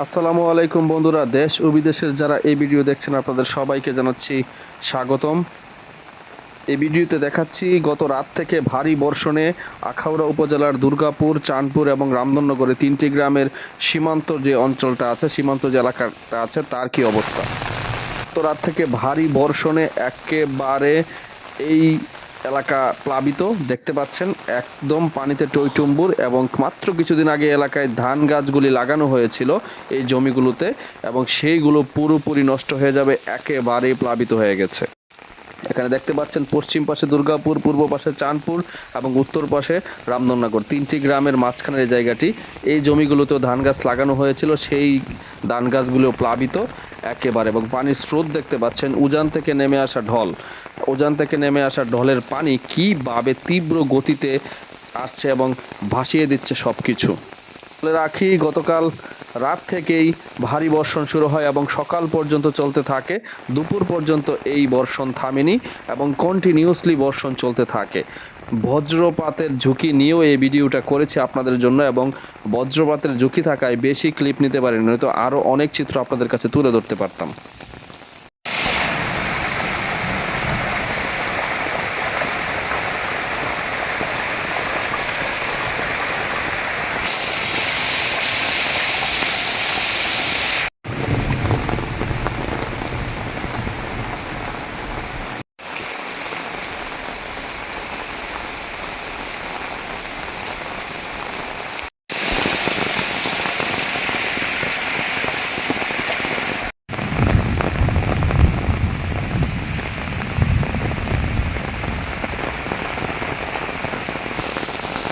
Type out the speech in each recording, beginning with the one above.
আসসালামু আলাইকুম বন্ধুরা, দেশ ও বিদেশের যারা এই ভিডিও দেখছেন, আপনাদের সবাইকে জানাচ্ছি স্বাগতম। এই ভিডিওতে দেখাচ্ছি গত রাত থেকে ভারী বর্ষণে আখাউড়া উপজেলার দুর্গাপুর, চাঁদপুর এবং রামধনগরে তিনটি গ্রামের সীমান্ত যে অঞ্চলটা আছে, সীমান্ত যে এলাকাটা আছে, তার কি অবস্থা? গত রাত থেকে ভারী বর্ষণে একেবারে এই এলাকা প্লাবিত, দেখতে পাচ্ছেন, একদম পানিতে টইটুম্বুর এবং মাত্র কিছুদিন আগে এলাকায় ধান গাছগুলি লাগানো হয়েছিল এই জমিগুলোতে এবং সেইগুলো পুরোপুরি নষ্ট হয়ে যাবে, একেবারেই প্লাবিত হয়ে গেছে। এখানে দেখতে পাচ্ছেন পশ্চিম পাশে দুর্গাপুর, পূর্ব পাশে চাঁদপুর এবং উত্তর পাশে রামধননগর তিনটি গ্রামের মাঝখানের জায়গাটি, এই জমিগুলোতেও ধান গাছ লাগানো হয়েছিল, সেই ধান গাছগুলো প্লাবিত একেবারে এবং পানির স্রোত দেখতে পাচ্ছেন, উজান থেকে নেমে আসা ঢল। উজান থেকে নেমে আসা ঢলের পানি কীভাবে তীব্র গতিতে আসছে এবং ভাসিয়ে দিচ্ছে সব কিছু রাখি, গতকাল রাত থেকেই ভারী বর্ষণ শুরু হয় এবং সকাল পর্যন্ত চলতে থাকে, দুপুর পর্যন্ত এই বর্ষণ থামেনি এবং কন্টিনিউসলি বর্ষণ চলতে থাকে। বজ্রপাতের ঝুঁকি নিয়েও এই ভিডিওটা করেছি আপনাদের জন্য এবং বজ্রপাতের ঝুঁকি থাকায় বেশি ক্লিপ নিতে পারিনি, নয়তো আরও অনেক চিত্র আপনাদের কাছে তুলে ধরতে পারতাম।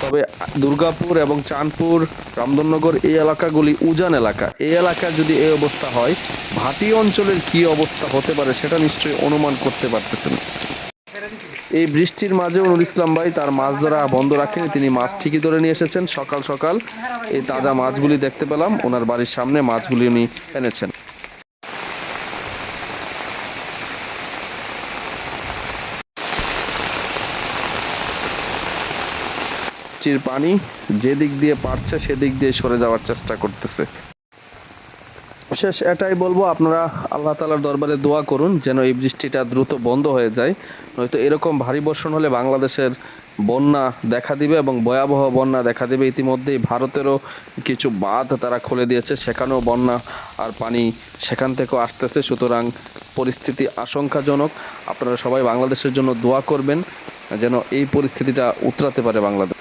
তবে দুর্গাপুর এবং চাঁদপুর রামধননগর এই এলাকাগুলি উজান এলাকা। এই এলাকার যদি এই অবস্থা হয়, ভাটি অঞ্চলের কি অবস্থা হতে পারে সেটা নিশ্চয়ই অনুমান করতে পারতেছেন। এই বৃষ্টির মাঝেও নুর ইসলাম ভাই তার মাছ ধরা বন্ধ রাখেনি, তিনি মাছ ঠিকই ধরে নিয়ে এসেছেন সকাল সকাল। এই তাজা মাছগুলি দেখতে পেলাম, ওনার বাড়ির সামনে মাছগুলি উনি এনেছেন। চির পানি যে দিক দিয়ে পারছে সেদিক দিয়ে সরে যাওয়ার চেষ্টা করতেছে। শেষ এটাই বলব, আপনারা আল্লাহ তালার দরবারে দোয়া করুন যেন এই বৃষ্টিটা দ্রুত বন্ধ হয়ে যায়। নয়তো এরকম ভারী বর্ষণ হলে বাংলাদেশের বন্যা দেখা দিবে এবং ভয়াবহ বন্যা দেখা দিবে। ইতিমধ্যেই ভারতেরও কিছু বাঁধ তারা খুলে দিয়েছে, সেখানেও বন্যা আর পানি সেখান থেকেও আসতেছে। সুতরাং পরিস্থিতি আশঙ্কাজনক। আপনারা সবাই বাংলাদেশের জন্য দোয়া করবেন যেন এই পরিস্থিতিটা উতরাতে পারে বাংলাদেশ।